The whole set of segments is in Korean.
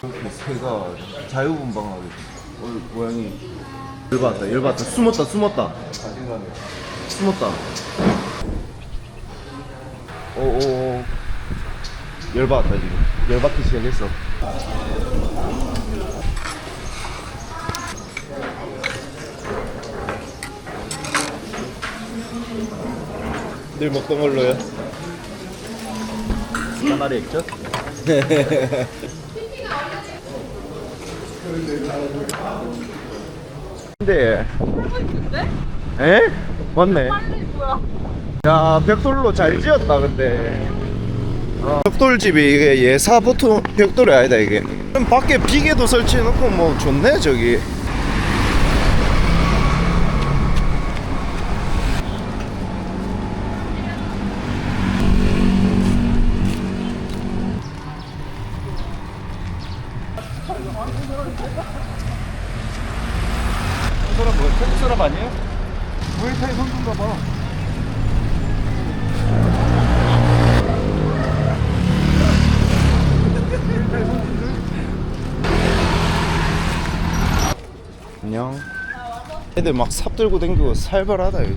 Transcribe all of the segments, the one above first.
새가 자유분방하게 얼 모양이. 열받았다 열받았다. 숨었다 숨었다. 숨었다. 오오오 열받았다 지금. 열받기 시작했어. 늘 먹던 걸로요? 까나리 액젓? 근데 에? 맞네. 야 벽돌로 잘 지었다 근데. 어, 벽돌집이 이게 예사 보통 벽돌이 아니다 이게. 밖에 비계도 설치해놓고 뭐 좋네 저기 사람 뭐야? 태국 사람 아니에요? 무에타이 선수인가 봐. 안녕 애들 막 삽 들고 댕기고 살벌하다 여기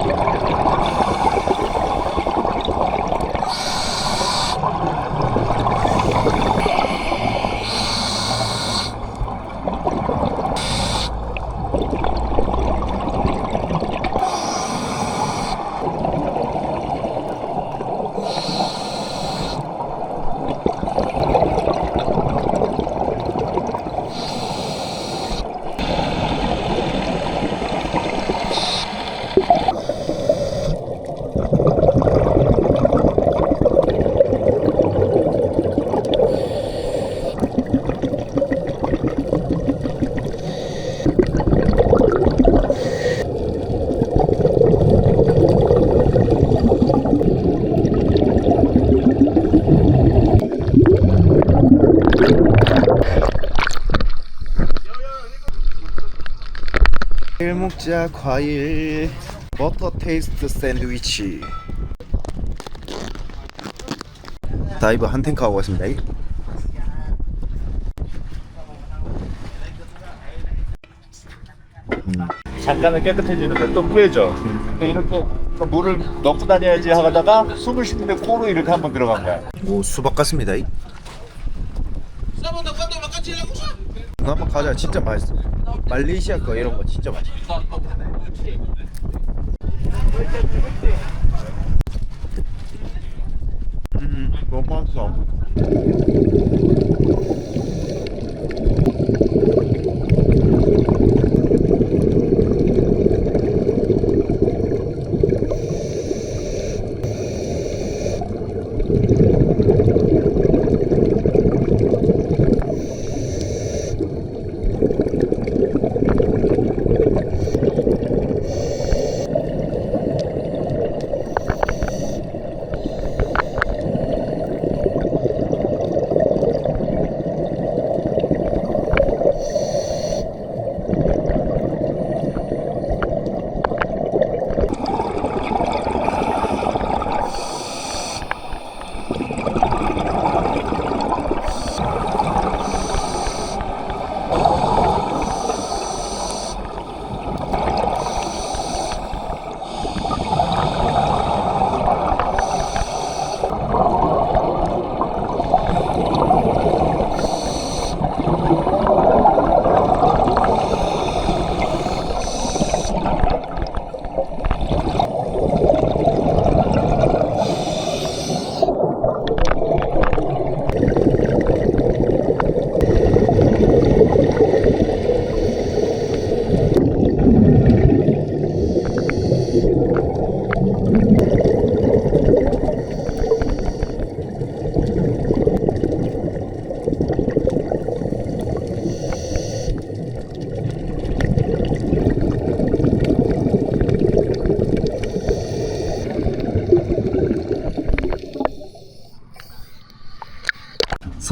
과일 먹자 과일 버터 테이스트 샌드위치. 다이브 한 탱크 하고 왔습니다. 잠깐은 깨끗해지는데 또 뿌얘져. 이렇게 물을 넣고 다녀야지 하다가 숨을 쉬는데 코로 이렇게 한번 들어간 거야. 오 수박 같습니다. 한번 가자. 진짜 맛있어 말레이시아 거 이런 거 진짜 맛있어. 음 너무 맛있어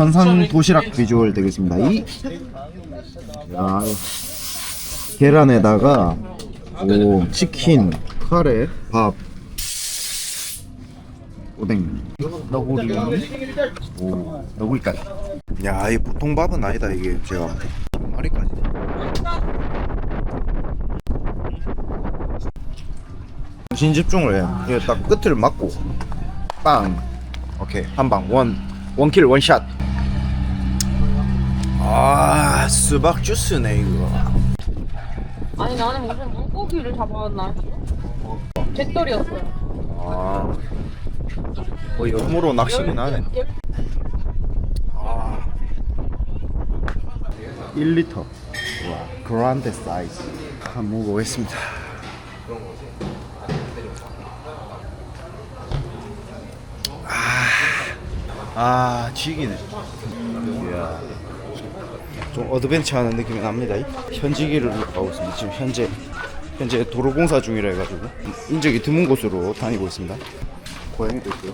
선상 도시락 비주얼 되겠습니다. 이 야, 계란에다가 오 치킨, 카레, 밥, 오뎅, 너구리, 오 너구리까지. 야, 이 보통 밥은 아니다 이게 제가 마리까지. 신 집중을 해. 이게 딱 끝을 막고 빵. 오케이 한 방 원 원킬 원샷. 아 수박 주스네 이거. 아니 나는 무슨 물고기를 잡아왔나 했어. 갯돌이었어요. 아. 뭐 여러모로 낚시긴 하네. 아. 1리터. 와, 그란데 사이즈. 한번 먹어보겠습니다. 아, 아, 쥐기네. 이야. 좀 어드벤처하는 느낌이 납니다. 현지기를 가고 있습니다. 지금 현재 현재 도로 공사 중이라 해가지고 인적이 드문 곳으로 다니고 있습니다. 고양이도 있고요.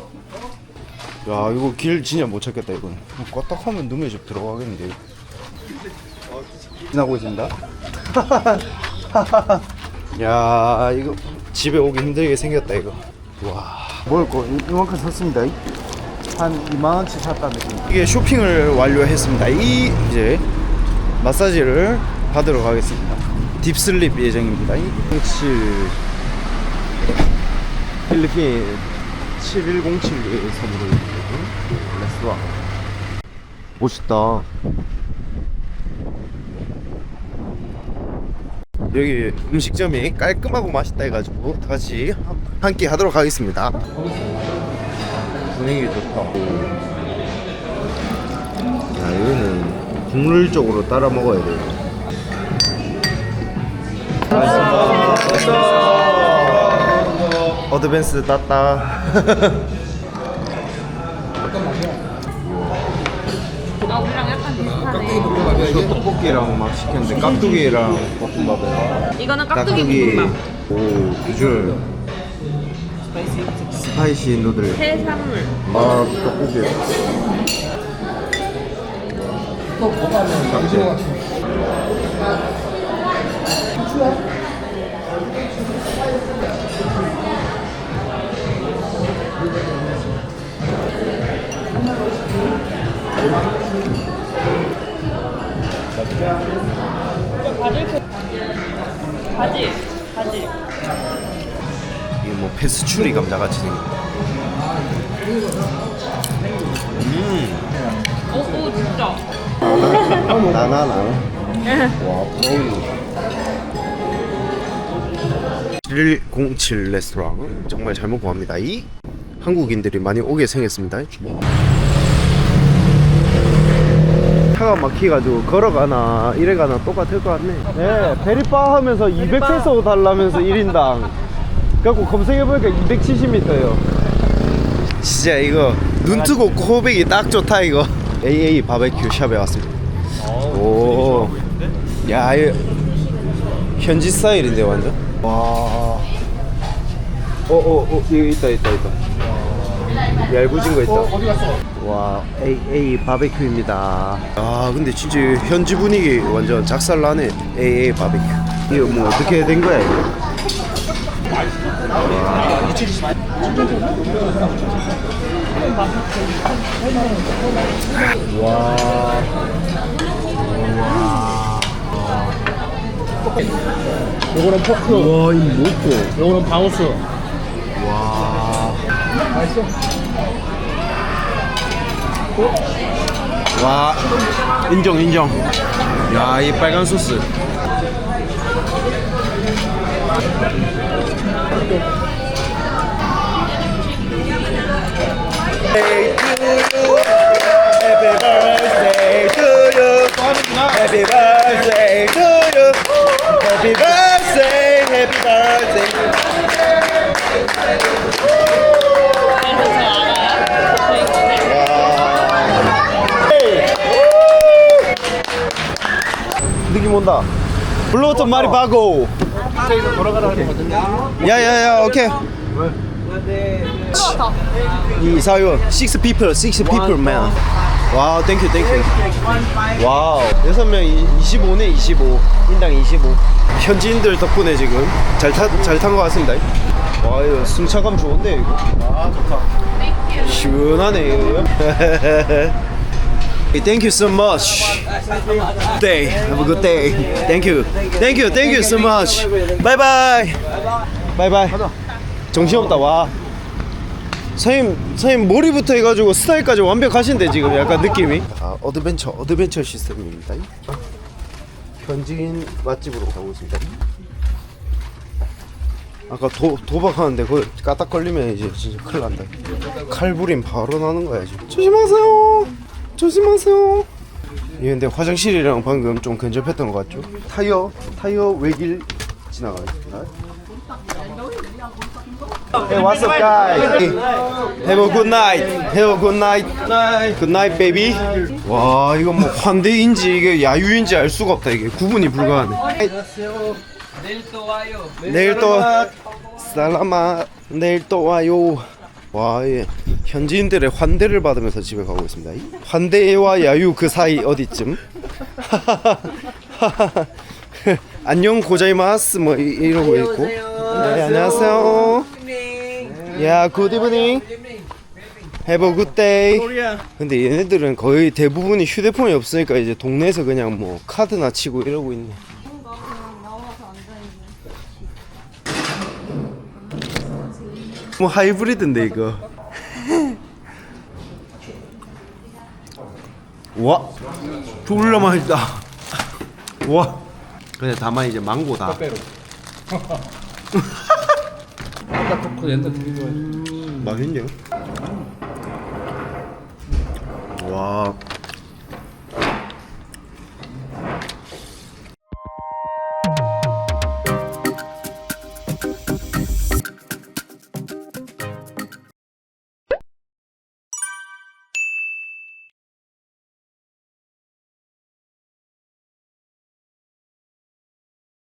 야 이거 길 진짜 못 찾겠다 이건. 껐딱하면 눈에 좀 들어가겠는데. 지나고 있습니다. 야 이거 집에 오기 힘들게 생겼다 이거. 와 먹을 이만큼 샀습니다. 한 2만 원치 샀다는 느낌. 이게 쇼핑을 완료했습니다. 이 이제 마사지를 받으러 가겠습니다. 딥슬립 예정입니다. 7 필리핀 7107의 선물을 드리는 레스토랑. 멋있다. 여기 음식점이 깔끔하고 맛있다 해가지고 다 같이 한끼 하도록 하겠습니다. 분위기 좋다. 야, 이거는 국물 쪽으로 따라 먹어야 돼요. 어드밴스 땄다. 아 우리랑 약간 비슷하네. 저 떡볶이랑 막 시켰는데 깍두기랑 볶음밥에 이거는 깍두기 볶음밥. 오 비주얼 스파이시 누들 해산물. 아 떡볶이 깍지 바지. 바지. 이게 뭐 페스츄리 감자 같이 생긴 오, 오 진짜. 나나나. 와 브라우니 107 레스토랑. 정말 잘 먹고 갑니다. 이 한국인들이 많이 오게 생겼습니다. 차가 막히가지고 걸어가나 이래가나 똑같을 것 같네. 네 베리바 하면서 200페소 달라면서 1인당. 그래갖고 검색해보니까 270m예요. 진짜 이거 눈 뜨고 코백이 딱 좋다 이거 AA 바베큐 샵에 왔습니다 오. 야, 이 현지 스타일인데 완전. 와. 어, 어, 어, 이거 있다, 있다, 있다. 얇아진 거 있다. 어디 갔어? 와, AA 바베큐입니다. 아, 근데 진짜 현지 분위기 완전 작살나네. AA 바베큐. 이거 뭐 어떻게 된 거야, 이거? 요거는 포크, 와, 이 뭐고? 요거는 바우스. 와, 인정, 인정. 야, 이 빨간 소스. 마리 바고. 돌아가라 하거든요. 야야야 오케이. 이사요 six people six people man 와우 땡큐 땡큐 와우 여섯 명이 25네 25 인당 25 현지인들 덕분에 지금 잘탄잘탄 것 같습니다 와 이거 승차감 좋은데 이거 아 좋다. 시원하네 Thank you so much. Day. Have a good day. Thank you. Thank you. Thank you so much. Bye bye. Bye bye. 정신없다 와. 선생님, 선생님 머리부터 해가지고 스타일까지 완벽하신데 지금 약간 느낌이. 아 어드벤처 어드벤처 시스템입니다. 현지인 맛집으로 가고 있습니다. 아까 도, 도박하는데 그거 까딱 걸리면 이제 진짜 큰일 난다. 칼부림 바로 나는 거야 지금. 조심하세요. 조심하세요. 예, 근데 화장실이랑 방금 좀 근접했던 것 같죠? 타이어 타이어 외길 지나가 있습니다. Hey, what's up, guys? Have a good night. Have a good night. Good night, baby. 와, 이거 뭐 환대인지 이게 야유인지 알 수가 없다. 이게 구분이 불가하네. 내일 또 살라마. 내일 또 와요. 와, 예. 현지인들의 환대를 받으면서 집에 가고 있습니다. 환대와 야유 그 사이 어디쯤? 안녕 고자이마스 뭐 이- 이러고 있고. 네, 안녕하세요. 야, 굿 이브닝. Have a good day. 근데 얘네들은 거의 대부분이 휴대폰이 없으니까 이제 동네에서 그냥 뭐 카드나 치고 이러고 있네. 뭐 하이브리드인데 이거. 와, 졸라 맛있다. 와. 근데 다만 이제 망고다. 맛있네요. 와,